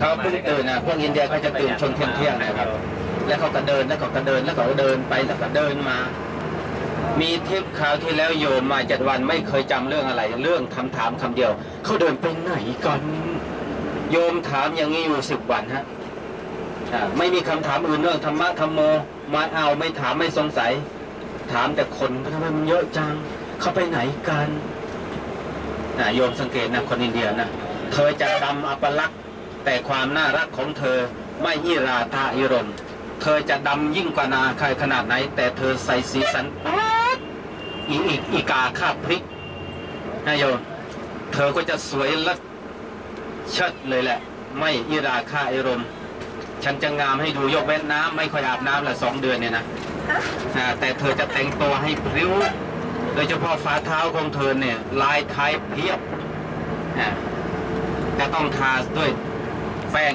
เขาเพิ่งตื่นนะพวกอินเดียเขาจะตื่นชนเที่ยงเที่ยงนะครับ แล้วเขาก็เดินแล้วเขาก็เดินแล้วเขาก็เดินไปแล้วก็เดินมา มีทิปคราวที่แล้วโยมมาเจ็ดวันไม่เคยจำเรื่องอะไร เรื่องคำถามคำเดียวเขาเดินไปไหนกันโยมถามอย่างนี้อยู่สิบวันฮะไม่มีคำถามอื่นเรื่องธรรมะธรรมโมมาเอาไม่ถามไม่สงสัย ถามแต่คนทำไมมันเยอะจังเขาไปไหนกันโยมสังเกตนะคนอินเดียนะเธอจะดำอัปลักษณ์ แต่ความน่ารักของเธอไม่อิราตาอิรมเธอจะดำยิ่งกว่านาใครขนาดไหน แต่เธอใส่สีสันอีอีอีกาคาบพริกนะโยมเธอก็จะสวยและเชิดเลยแหละ ไม่อิราคาอิรมฉันจะงามให้ดูยกเว้นน้ำไม่ค่อยอาบน้ำละสองเดือนเนี่ยนะแต่เธอจะแต่งตัวให้พริ้ว โดยเฉพาะฝ่าเท้าของเธอเนี่ย ลายไทยเพียบจะต้องทาด้วย แป้ง